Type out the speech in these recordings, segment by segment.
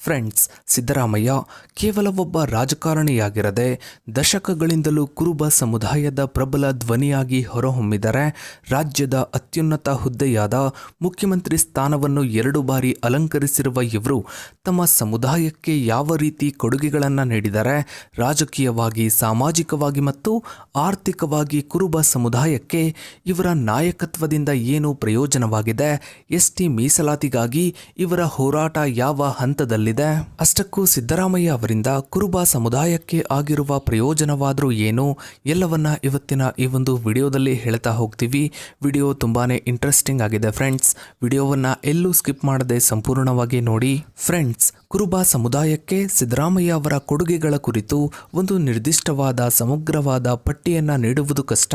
Friends, Siddaramaiah ಕೇವಲ ಒಬ್ಬ ರಾಜಕಾರಣಿಯಾಗಿರದೆ ದಶಕಗಳಿಂದಲೂ ಕುರುಬ ಸಮುದಾಯದ ಪ್ರಬಲ ಧ್ವನಿಯಾಗಿ ಹೊರಹೊಮ್ಮಿದರೆ ರಾಜ್ಯದ ಅತ್ಯುನ್ನತ ಹುದ್ದೆಯಾದ ಮುಖ್ಯಮಂತ್ರಿ ಸ್ಥಾನವನ್ನು ಎರಡು ಬಾರಿ ಅಲಂಕರಿಸಿರುವ ಇವರು ತಮ್ಮ ಸಮುದಾಯಕ್ಕೆ ಯಾವ ರೀತಿ ಕೊಡುಗೆಗಳನ್ನು ನೀಡಿದರೆ ರಾಜಕೀಯವಾಗಿ, ಸಾಮಾಜಿಕವಾಗಿ ಮತ್ತು ಆರ್ಥಿಕವಾಗಿ ಕುರುಬ ಸಮುದಾಯಕ್ಕೆ ಇವರ ನಾಯಕತ್ವದಿಂದ ಏನು ಪ್ರಯೋಜನವಾಗಿದೆ, ಎಸ್ಟಿ ಮೀಸಲಾತಿಗಾಗಿ ಇವರ ಹೋರಾಟ ಯಾವ ಹಂತದಲ್ಲಿದೆ ಅಷ್ಟಕ್ಕೂ ಸಿದ್ದರಾಮಯ್ಯ ಅವರಿಂದ ಕುರುಬ ಸಮುದಾಯಕ್ಕೆ ಆಗಿರುವ ಪ್ರಯೋಜನವಾದರೂ ಏನು, ಎಲ್ಲವನ್ನ ಇವತ್ತಿನ ಈ ಒಂದು ವಿಡಿಯೋದಲ್ಲಿ ಹೇಳ್ತಾ ಹೋಗ್ತೀವಿ. ವಿಡಿಯೋ ತುಂಬಾನೇ ಇಂಟ್ರೆಸ್ಟಿಂಗ್ ಆಗಿದೆ ಫ್ರೆಂಡ್ಸ್ ವಿಡಿಯೋವನ್ನ ಎಲ್ಲೂ ಸ್ಕಿಪ್ ಮಾಡದೆ ಸಂಪೂರ್ಣವಾಗಿ ನೋಡಿ. ಫ್ರೆಂಡ್ಸ್ ಕುರುಬ ಸಮುದಾಯಕ್ಕೆ ಸಿದ್ದರಾಮಯ್ಯ ಅವರ ಕೊಡುಗೆಗಳ ಕುರಿತು ಒಂದು ನಿರ್ದಿಷ್ಟವಾದ, ಸಮಗ್ರವಾದ ಪಟ್ಟಿಯನ್ನ ನೀಡುವುದು ಕಷ್ಟ.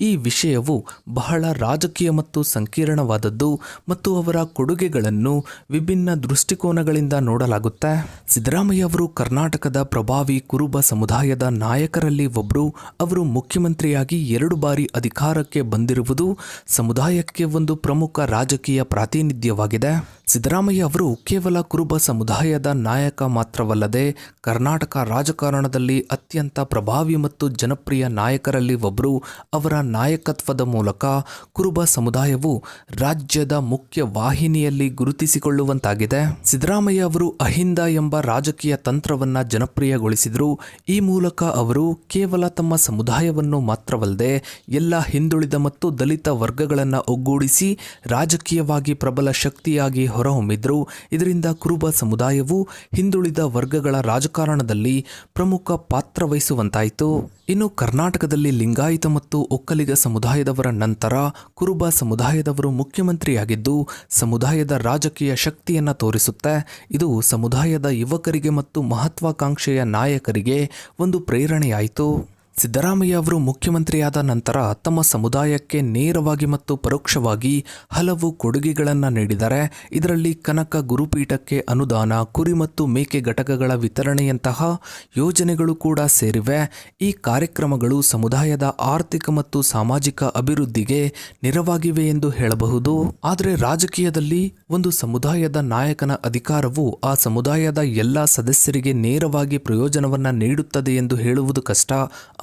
ಈ ವಿಷಯವು ಬಹಳ ರಾಜಕೀಯ ಮತ್ತು ಸಂಕೀರ್ಣವಾದದ್ದು ಮತ್ತು ಅವರ ಕೊಡುಗೆಗಳನ್ನು ವಿಭಿನ್ನ ದೃಷ್ಟಿಕೋನಗಳಿಂದ ನೋಡಲಾಗುತ್ತೆ ಸಿದ್ದರಾಮಯ್ಯ ಅವರು ಕರ್ನಾಟಕದ ಪ್ರಭಾವಿ ಕುರುಬ ಸಮುದಾಯದ ನಾಯಕರಲ್ಲಿ ಒಬ್ಬರು ಅವರು ಮುಖ್ಯಮಂತ್ರಿಯಾಗಿ ಎರಡು ಬಾರಿ ಅಧಿಕಾರಕ್ಕೆ ಬಂದಿರುವುದು ಸಮುದಾಯಕ್ಕೆ ಒಂದು ಪ್ರಮುಖ ರಾಜಕೀಯ ಪ್ರಾತಿನಿಧ್ಯವಾಗಿದೆ. ಸಿದ್ದರಾಮಯ್ಯ ಅವರು ಕೇವಲ ಕುರುಬ ಸಮುದಾಯದ ನಾಯಕ ಮಾತ್ರವಲ್ಲದೆ ಕರ್ನಾಟಕ ರಾಜಕಾರಣದಲ್ಲಿ ಅತ್ಯಂತ ಪ್ರಭಾವಿ ಮತ್ತು ಜನಪ್ರಿಯ ನಾಯಕರಲ್ಲಿ ಒಬ್ಬರು ಅವರ ನಾಯಕತ್ವದ ಮೂಲಕ ಕುರುಬ ಸಮುದಾಯವು ರಾಜ್ಯದ ಮುಖ್ಯ ವಾಹಿನಿಯಲ್ಲಿ ಗುರುತಿಸಿಕೊಳ್ಳುವಂತಾಗಿದೆ. ಸಿದ್ದರಾಮಯ್ಯ ಅವರು ಅಹಿಂದ ಎಂಬ ರಾಜಕೀಯ ತಂತ್ರವನ್ನು ಜನಪ್ರಿಯಗೊಳಿಸಿದರು. ಈ ಮೂಲಕ ಅವರು ಕೇವಲ ತಮ್ಮ ಸಮುದಾಯವನ್ನು ಮಾತ್ರವಲ್ಲದೆ ಎಲ್ಲ ಹಿಂದುಳಿದ ಮತ್ತು ದಲಿತ ವರ್ಗಗಳನ್ನು ಒಗ್ಗೂಡಿಸಿ ರಾಜಕೀಯವಾಗಿ ಪ್ರಬಲ ಶಕ್ತಿಯಾಗಿ ಹೊರಹೊಮ್ಮಿದ್ರು. ಇದರಿಂದ ಕುರುಬ ಸಮುದಾಯವು ಹಿಂದುಳಿದ ವರ್ಗಗಳ ರಾಜಕಾರಣದಲ್ಲಿ ಪ್ರಮುಖ ಪಾತ್ರ ವಹಿಸುವಂತಾಯಿತು. ಇನ್ನು ಕರ್ನಾಟಕದಲ್ಲಿ ಲಿಂಗಾಯತ ಮತ್ತು ಒಕ್ಕಲಿಗ ಸಮುದಾಯದವರ ನಂತರ ಕುರುಬ ಸಮುದಾಯದವರು ಮುಖ್ಯಮಂತ್ರಿಯಾಗಿದ್ದು, ಸಮುದಾಯದ ರಾಜಕೀಯ ಶಕ್ತಿಯನ್ನು ತೋರಿಸುತ್ತೆ. ಇದು ಸಮುದಾಯದ ಯುವಕರಿಗೆ ಮತ್ತು ಮಹತ್ವಾಕಾಂಕ್ಷೆಯ ನಾಯಕರಿಗೆ ಒಂದು ಪ್ರೇರಣೆಯಾಯಿತು. ಸಿದ್ದರಾಮಯ್ಯ ಅವರು ಮುಖ್ಯಮಂತ್ರಿಯಾದ ನಂತರ ತಮ್ಮ ಸಮುದಾಯಕ್ಕೆ ನೇರವಾಗಿ ಮತ್ತು ಪರೋಕ್ಷವಾಗಿ ಹಲವು ಕೊಡುಗೆಗಳನ್ನು ನೀಡಿದ್ದಾರೆ ಇದರಲ್ಲಿ ಕನಕ ಗುರುಪೀಠಕ್ಕೆ ಅನುದಾನ, ಕುರಿ ಮತ್ತು ಮೇಕೆ ಘಟಕಗಳ ವಿತರಣೆಯಂತಹ ಯೋಜನೆಗಳು ಕೂಡ ಸೇರಿವೆ. ಈ ಕಾರ್ಯಕ್ರಮಗಳು ಸಮುದಾಯದ ಆರ್ಥಿಕ ಮತ್ತು ಸಾಮಾಜಿಕ ಅಭಿವೃದ್ಧಿಗೆ ನೆರವಾಗಿವೆ ಎಂದು ಹೇಳಬಹುದು. ಆದರೆ ರಾಜಕೀಯದಲ್ಲಿ ಒಂದು ಸಮುದಾಯದ ನಾಯಕನ ಅಧಿಕಾರವು ಆ ಸಮುದಾಯದ ಎಲ್ಲ ಸದಸ್ಯರಿಗೆ ನೇರವಾಗಿ ಪ್ರಯೋಜನವನ್ನು ನೀಡುತ್ತದೆ ಎಂದು ಹೇಳುವುದು ಕಷ್ಟ.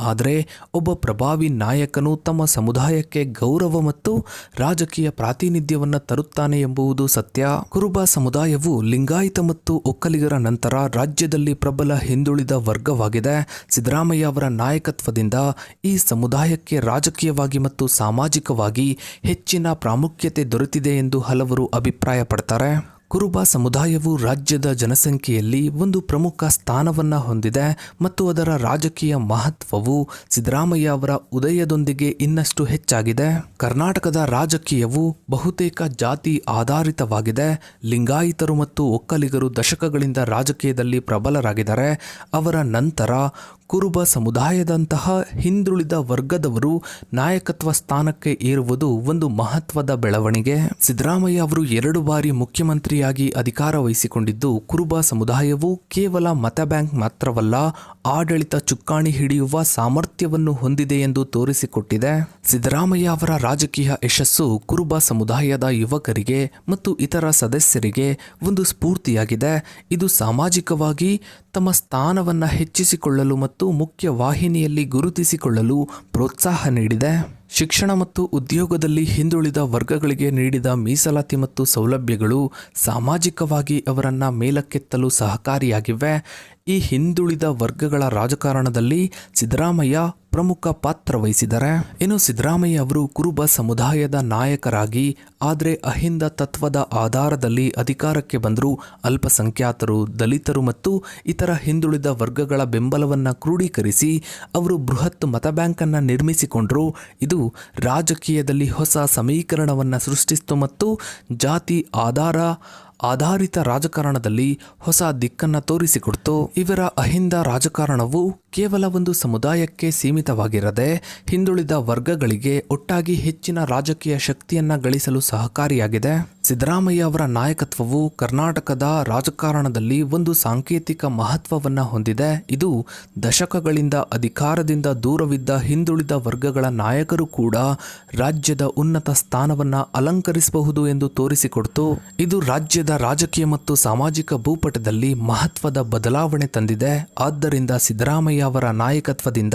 ಆದರೆ ಒಬ್ಬ ಪ್ರಭಾವಿ ನಾಯಕನು ತಮ್ಮ ಸಮುದಾಯಕ್ಕೆ ಗೌರವ ಮತ್ತು ರಾಜಕೀಯ ಪ್ರಾತಿನಿಧ್ಯವನ್ನು ತರುತ್ತಾನೆ ಎಂಬುದು ಸತ್ಯ. ಕುರುಬ ಸಮುದಾಯವು ಲಿಂಗಾಯತ ಮತ್ತು ಒಕ್ಕಲಿಗರ ನಂತರ ರಾಜ್ಯದಲ್ಲಿ ಪ್ರಬಲ ಹಿಂದುಳಿದ ವರ್ಗವಾಗಿದೆ. ಸಿದ್ದರಾಮಯ್ಯ ಅವರ ನಾಯಕತ್ವದಿಂದ ಈ ಸಮುದಾಯಕ್ಕೆ ರಾಜಕೀಯವಾಗಿ ಮತ್ತು ಸಾಮಾಜಿಕವಾಗಿ ಹೆಚ್ಚಿನ ಪ್ರಾಮುಖ್ಯತೆ ದೊರೆತಿದೆ ಎಂದು ಹಲವರು ಅಭಿಪ್ರಾಯಪಡ್ತಾರೆ. ಕುರುಬ ಸಮುದಾಯವು ರಾಜ್ಯದ ಜನಸಂಖ್ಯೆಯಲ್ಲಿ ಒಂದು ಪ್ರಮುಖ ಸ್ಥಾನವನ್ನು ಹೊಂದಿದೆ ಮತ್ತು ಅದರ ರಾಜಕೀಯ ಮಹತ್ವವು ಸಿದ್ದರಾಮಯ್ಯ ಅವರ ಉದಯದೊಂದಿಗೆ ಇನ್ನಷ್ಟು ಹೆಚ್ಚಾಗಿದೆ. ಕರ್ನಾಟಕದ ರಾಜಕೀಯವು ಬಹುತೇಕ ಜಾತಿ ಆಧಾರಿತವಾಗಿದೆ. ಲಿಂಗಾಯಿತರು ಮತ್ತು ಒಕ್ಕಲಿಗರು ದಶಕಗಳಿಂದ ರಾಜಕೀಯದಲ್ಲಿ ಪ್ರಬಲರಾಗಿದ್ದಾರೆ. ಅವರ ನಂತರ ಕುರುಬ ಸಮುದಾಯದಂತಹ ಹಿಂದುಳಿದ ವರ್ಗದವರು ನಾಯಕತ್ವ ಸ್ಥಾನಕ್ಕೆ ಏರುವುದು ಒಂದು ಮಹತ್ವದ ಬೆಳವಣಿಗೆ. ಸಿದ್ದರಾಮಯ್ಯ ಅವರು ಎರಡು ಬಾರಿ ಮುಖ್ಯಮಂತ್ರಿಯಾಗಿ ಅಧಿಕಾರ ವಹಿಸಿಕೊಂಡಿದ್ದು, ಕುರುಬ ಸಮುದಾಯವು ಕೇವಲ ಮತ ಬ್ಯಾಂಕ್ ಮಾತ್ರವಲ್ಲ, ಆಡಳಿತ ಚುಕ್ಕಾಣಿ ಹಿಡಿಯುವ ಸಾಮರ್ಥ್ಯವನ್ನು ಹೊಂದಿದೆ ಎಂದು ತೋರಿಸಿಕೊಟ್ಟಿದೆ. ಸಿದ್ದರಾಮಯ್ಯ ಅವರ ರಾಜಕೀಯ ಯಶಸ್ಸು ಕುರುಬ ಸಮುದಾಯದ ಯುವಕರಿಗೆ ಮತ್ತು ಇತರ ಸದಸ್ಯರಿಗೆ ಒಂದು ಸ್ಫೂರ್ತಿಯಾಗಿದೆ. ಇದು ಸಾಮಾಜಿಕವಾಗಿ ತಮ್ಮ ಸ್ಥಾನವನ್ನು ಹೆಚ್ಚಿಸಿಕೊಳ್ಳಲು ಮತ್ತು ಮುಖ್ಯ ವಾಹಿನಿಯಲ್ಲಿ ಗುರುತಿಸಿಕೊಳ್ಳಲು ಪ್ರೋತ್ಸಾಹ ನೀಡಿದೆ. ಶಿಕ್ಷಣ ಮತ್ತು ಉದ್ಯೋಗದಲ್ಲಿ ಹಿಂದುಳಿದ ವರ್ಗಗಳಿಗೆ ನೀಡಿದ ಮೀಸಲಾತಿ ಮತ್ತು ಸೌಲಭ್ಯಗಳು ಸಾಮಾಜಿಕವಾಗಿ ಅವರನ್ನು ಮೇಲಕ್ಕೆತ್ತಲು ಸಹಕಾರಿಯಾಗಿವೆ. ಈ ಹಿಂದುಳಿದ ವರ್ಗಗಳ ರಾಜಕಾರಣದಲ್ಲಿ ಸಿದ್ದರಾಮಯ್ಯ ಪ್ರಮುಖ ಪಾತ್ರ ವಹಿಸಿದರೆ ಇನ್ನು ಸಿದ್ದರಾಮಯ್ಯ ಅವರು ಕುರುಬ ಸಮುದಾಯದ ನಾಯಕರಾಗಿ, ಆದರೆ ಅಹಿಂದ ತತ್ವದ ಆಧಾರದಲ್ಲಿ ಅಧಿಕಾರಕ್ಕೆ ಬಂದರೂ ಅಲ್ಪಸಂಖ್ಯಾತರು, ದಲಿತರು ಮತ್ತು ಇತರ ಹಿಂದುಳಿದ ವರ್ಗಗಳ ಬೆಂಬಲವನ್ನು ಕ್ರೋಢೀಕರಿಸಿ ಅವರು ಬೃಹತ್ ಮತ ಬ್ಯಾಂಕನ್ನು ನಿರ್ಮಿಸಿಕೊಂಡರು. ಇದು ರಾಜಕೀಯದಲ್ಲಿ ಹೊಸ ಸಮೀಕರಣವನ್ನು ಸೃಷ್ಟಿಸಿತು ಮತ್ತು ಜಾತಿ ಆಧಾರ ಆಧಾರಿತ ರಾಜಕಾರಣದಲ್ಲಿ ಹೊಸ ದಿಕ್ಕನ್ನು ತೋರಿಸಿಕೊಡ್ತು. ಇವರ ಅಹಿಂದ ರಾಜಕಾರಣವು ಕೇವಲ ಒಂದು ಸಮುದಾಯಕ್ಕೆ ಸೀಮಿತವಾಗಿರದೆ ಹಿಂದುಳಿದ ವರ್ಗಗಳಿಗೆ ಒಟ್ಟಾಗಿ ಹೆಚ್ಚಿನ ರಾಜಕೀಯ ಶಕ್ತಿಯನ್ನ ಗಳಿಸಲು ಸಹಕಾರಿಯಾಗಿದೆ. ಸಿದ್ದರಾಮಯ್ಯ ಅವರ ನಾಯಕತ್ವವು ಕರ್ನಾಟಕದ ರಾಜಕಾರಣದಲ್ಲಿ ಒಂದು ಸಾಂಕೇತಿಕ ಮಹತ್ವವನ್ನು ಹೊಂದಿದೆ. ಇದು ದಶಕಗಳಿಂದ ಅಧಿಕಾರದಿಂದ ದೂರವಿದ್ದ ಹಿಂದುಳಿದ ವರ್ಗಗಳ ನಾಯಕರು ಕೂಡ ರಾಜ್ಯದ ಉನ್ನತ ಸ್ಥಾನವನ್ನ ಅಲಂಕರಿಸಬಹುದು ಎಂದು ತೋರಿಸಿಕೊಡ್ತು. ಇದು ರಾಜ್ಯದ ರಾಜಕೀಯ ಮತ್ತು ಸಾಮಾಜಿಕ ಭೂಪಟದಲ್ಲಿ ಮಹತ್ವದ ಬದಲಾವಣೆ ತಂದಿದೆ. ಆದ್ದರಿಂದ ಸಿದ್ದರಾಮಯ್ಯ ಅವರ ನಾಯಕತ್ವದಿಂದ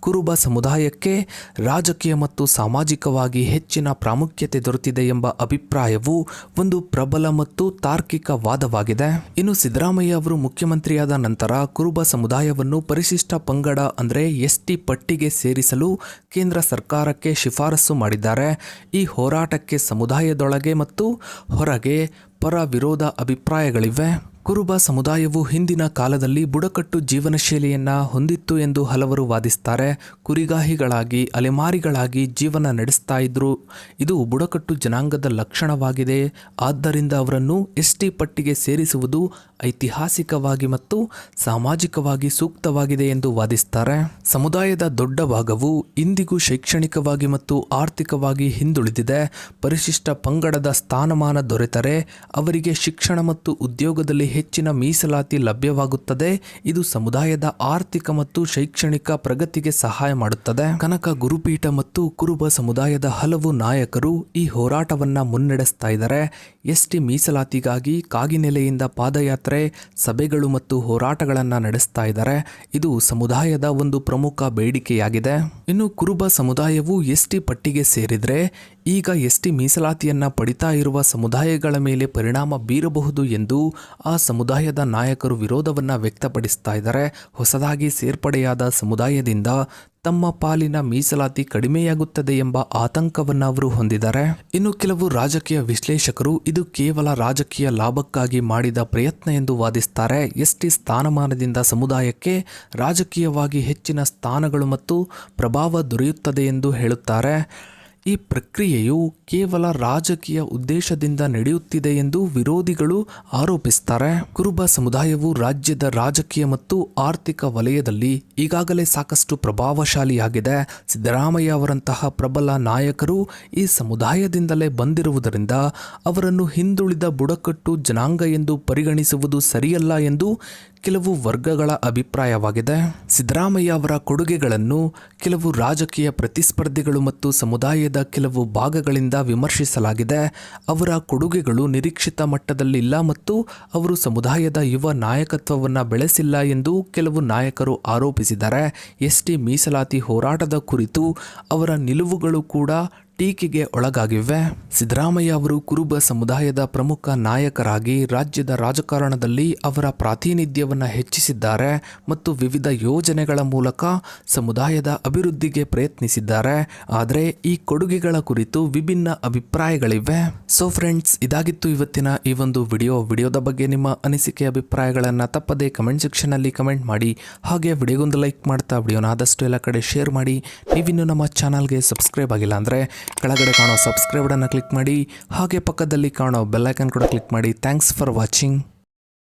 ಕುರುಬ ಸಮುದಾಯಕ್ಕೆ ರಾಜಕೀಯ ಮತ್ತು ಸಾಮಾಜಿಕವಾಗಿ ಹೆಚ್ಚಿನ ಪ್ರಾಮುಖ್ಯತೆ ದೊರೆತಿದೆ ಎಂಬ ಅಭಿಪ್ರಾಯವು ಒಂದು ಪ್ರಬಲ ಮತ್ತು ತಾರ್ಕಿಕ ವಾದವಾಗಿದೆ. ಇನ್ನು ಸಿದ್ದರಾಮಯ್ಯ ಅವರು ಮುಖ್ಯಮಂತ್ರಿಯಾದ ನಂತರ ಕುರುಬ ಸಮುದಾಯವನ್ನು ಪರಿಶಿಷ್ಟ ಪಂಗಡ ಅಂದರೆ ಎಸ್ಟಿ ಪಟ್ಟಿಗೆ ಸೇರಿಸಲು ಕೇಂದ್ರ ಸರ್ಕಾರಕ್ಕೆ ಶಿಫಾರಸು ಮಾಡಿದ್ದಾರೆ. ಈ ಹೋರಾಟಕ್ಕೆ ಸಮುದಾಯದೊಳಗೆ ಮತ್ತು ಹೊರಗೆ ಪರ ವಿರೋಧ ಅಭಿಪ್ರಾಯಗಳಿವೆ. ಕುರುಬ ಸಮುದಾಯವು ಹಿಂದಿನ ಕಾಲದಲ್ಲಿ ಬುಡಕಟ್ಟು ಜೀವನ ಶೈಲಿಯನ್ನ ಹೊಂದಿತ್ತು ಎಂದು ಹಲವರು ವಾದಿಸ್ತಾರೆ. ಕುರಿಗಾಹಿಗಳಾಗಿ, ಅಲೆಮಾರಿಗಳಾಗಿ ಜೀವನ ನಡೆಸ್ತಾ ಇದ್ರು. ಇದು ಬುಡಕಟ್ಟು ಜನಾಂಗದ ಲಕ್ಷಣವಾಗಿದೆ. ಆದ್ದರಿಂದ ಅವರನ್ನು ಎಸ್ ಪಟ್ಟಿಗೆ ಸೇರಿಸುವುದು ಐತಿಹಾಸಿಕವಾಗಿ ಮತ್ತು ಸಾಮಾಜಿಕವಾಗಿ ಸೂಕ್ತವಾಗಿದೆ ಎಂದು ವಾದಿಸ್ತಾರೆ. ಸಮುದಾಯದ ದೊಡ್ಡ ಭಾಗವು ಇಂದಿಗೂ ಶೈಕ್ಷಣಿಕವಾಗಿ ಮತ್ತು ಆರ್ಥಿಕವಾಗಿ ಹಿಂದುಳಿದಿದೆ. ಪರಿಶಿಷ್ಟ ಪಂಗಡದ ಸ್ಥಾನಮಾನ ದೊರೆತರೆ ಅವರಿಗೆ ಶಿಕ್ಷಣ ಮತ್ತು ಉದ್ಯೋಗದಲ್ಲಿ ಹೆಚ್ಚಿನ ಮೀಸಲಾತಿ ಲಭ್ಯವಾಗುತ್ತದೆ. ಇದು ಸಮುದಾಯದ ಆರ್ಥಿಕ ಮತ್ತು ಶೈಕ್ಷಣಿಕ ಪ್ರಗತಿಗೆ ಸಹಾಯ ಮಾಡುತ್ತದೆ. ಕನಕ ಗುರುಪೀಠ ಮತ್ತು ಕುರುಬ ಸಮುದಾಯದ ಹಲವು ನಾಯಕರು ಈ ಹೋರಾಟವನ್ನ ಮುನ್ನಡೆಸ್ತಾ ಇದ್ದಾರೆ. ಎಸ್ಟಿ ಮೀಸಲಾತಿಗಾಗಿ ಕಾಗಿನೆಲೆಯಿಂದ ಪಾದಯಾತ್ರೆ, ಸಭೆಗಳು ಮತ್ತು ಹೋರಾಟಗಳನ್ನು ನಡೆಸ್ತಾ ಇದ್ದಾರೆ. ಇದು ಸಮುದಾಯದ ಒಂದು ಪ್ರಮುಖ ಬೇಡಿಕೆಯಾಗಿದೆ. ಇನ್ನು ಕುರುಬ ಸಮುದಾಯವು ಎಸ್ಟಿ ಪಟ್ಟಿಗೆ ಸೇರಿದ್ರೆ ಈಗ ಎಸ್ಟಿ ಮೀಸಲಾತಿಯನ್ನು ಪಡಿತಾ ಇರುವ ಸಮುದಾಯಗಳ ಮೇಲೆ ಪರಿಣಾಮ ಬೀರಬಹುದು ಎಂದು ಆ ಸಮುದಾಯದ ನಾಯಕರು ವಿರೋಧವನ್ನು ವ್ಯಕ್ತಪಡಿಸ್ತಾ ಇದ್ದಾರೆ. ಹೊಸದಾಗಿ ಸೇರ್ಪಡೆಯಾದ ಸಮುದಾಯದಿಂದ ತಮ್ಮ ಪಾಲಿನ ಮೀಸಲಾತಿ ಕಡಿಮೆಯಾಗುತ್ತದೆ ಎಂಬ ಆತಂಕವನ್ನು ಅವರು ಹೊಂದಿದ್ದಾರೆ. ಇನ್ನು ಕೆಲವು ರಾಜಕೀಯ ವಿಶ್ಲೇಷಕರು ಇದು ಕೇವಲ ರಾಜಕೀಯ ಲಾಭಕ್ಕಾಗಿ ಮಾಡಿದ ಪ್ರಯತ್ನ ಎಂದು ವಾದಿಸ್ತಾರೆ. ಎಸ್ಟಿ ಸ್ಥಾನಮಾನದಿಂದ ಸಮುದಾಯಕ್ಕೆ ರಾಜಕೀಯವಾಗಿ ಹೆಚ್ಚಿನ ಸ್ಥಾನಗಳು ಮತ್ತು ಪ್ರಭಾವ ದೊರೆಯುತ್ತದೆ ಎಂದು ಹೇಳುತ್ತಾರೆ. ಈ ಪ್ರಕ್ರಿಯೆಯು ಕೇವಲ ರಾಜಕೀಯ ಉದ್ದೇಶದಿಂದ ನಡೆಯುತ್ತಿದೆ ಎಂದು ವಿರೋಧಿಗಳು ಆರೋಪಿಸುತ್ತಾರೆ ಕುರುಬ ಸಮುದಾಯವು ರಾಜ್ಯದ ರಾಜಕೀಯ ಮತ್ತು ಆರ್ಥಿಕ ವಲಯದಲ್ಲಿ ಈಗಾಗಲೇ ಸಾಕಷ್ಟು ಪ್ರಭಾವಶಾಲಿಯಾಗಿದೆ. ಸಿದ್ದರಾಮಯ್ಯ ಅವರಂತಹ ಪ್ರಬಲ ನಾಯಕರು ಈ ಸಮುದಾಯದಿಂದಲೇ ಬಂದಿರುವುದರಿಂದ ಅವರನ್ನು ಹಿಂದುಳಿದ ಬುಡಕಟ್ಟು ಜನಾಂಗ ಎಂದು ಪರಿಗಣಿಸುವುದು ಸರಿಯಲ್ಲ ಎಂದು ಕೆಲವು ವರ್ಗಗಳ ಅಭಿಪ್ರಾಯವಾಗಿದೆ. ಸಿದ್ದರಾಮಯ್ಯ ಅವರ ಕೊಡುಗೆಗಳನ್ನು ಕೆಲವು ರಾಜಕೀಯ ಪ್ರತಿಸ್ಪರ್ಧಿಗಳು ಮತ್ತು ಸಮುದಾಯದ ಕೆಲವು ಭಾಗಗಳಿಂದ ವಿಮರ್ಶಿಸಲಾಗಿದೆ. ಅವರ ಕೊಡುಗೆಗಳು ನಿರೀಕ್ಷಿತ ಮಟ್ಟದಲ್ಲಿಲ್ಲ ಮತ್ತು ಅವರು ಸಮುದಾಯದ ಯುವ ನಾಯಕತ್ವವನ್ನು ಬೆಳೆಸಿಲ್ಲ ಎಂದು ಕೆಲವು ನಾಯಕರು ಆರೋಪಿಸಿದ್ದಾರೆ. ಎಸ್ಟಿ ಮೀಸಲಾತಿ ಹೋರಾಟದ ಕುರಿತು ಅವರ ನಿಲುವುಗಳು ಕೂಡ ಟೀಕೆಗೆ ಒಳಗಾಗಿವೆ. ಸಿದ್ದರಾಮಯ್ಯ ಅವರು ಕುರುಬ ಸಮುದಾಯದ ಪ್ರಮುಖ ನಾಯಕರಾಗಿ ರಾಜ್ಯದ ರಾಜಕಾರಣದಲ್ಲಿ ಅವರ ಪ್ರಾತಿನಿಧ್ಯವನ್ನು ಹೆಚ್ಚಿಸಿದ್ದಾರೆ ಮತ್ತು ವಿವಿಧ ಯೋಜನೆಗಳ ಮೂಲಕ ಸಮುದಾಯದ ಅಭಿವೃದ್ಧಿಗೆ ಪ್ರಯತ್ನಿಸಿದ್ದಾರೆ. ಆದರೆ ಈ ಕೊಡುಗೆಗಳ ಕುರಿತು ವಿಭಿನ್ನ ಅಭಿಪ್ರಾಯಗಳಿವೆ. ಸೊ ಫ್ರೆಂಡ್ಸ್ ಇದಾಗಿತ್ತು ಇವತ್ತಿನ ಈ ಒಂದು ವಿಡಿಯೋ. ವಿಡಿಯೋದ ಬಗ್ಗೆ ನಿಮ್ಮ ಅನಿಸಿಕೆ, ಅಭಿಪ್ರಾಯಗಳನ್ನು ತಪ್ಪದೇ ಕಮೆಂಟ್ ಸೆಕ್ಷನಲ್ಲಿ ಕಮೆಂಟ್ ಮಾಡಿ. ಹಾಗೆ ವಿಡಿಯೋಗೊಂದು ಲೈಕ್ ಮಾಡ್ತಾ, ವಿಡಿಯೋನ ಆದಷ್ಟು ಎಲ್ಲ ಕಡೆ ಶೇರ್ ಮಾಡಿ. ನೀವಿನ್ನು ನಮ್ಮ ಚಾನಲ್ಗೆ ಸಬ್ಸ್ಕ್ರೈಬ್ ಆಗಿಲ್ಲ ಅಂದರೆ ಕೆಳಗಡೆ ಕಾಣೋ ಸಬ್ಸ್ಕ್ರೈಬ್ ಬಟನ್ನ ಕ್ಲಿಕ್ ಮಾಡಿ, ಹಾಗೆ ಪಕ್ಕದಲ್ಲಿ ಕಾಣೋ ಬೆಲ್ಲೈಕನ್ ಕೂಡ ಕ್ಲಿಕ್ ಮಾಡಿ. Thanks for watching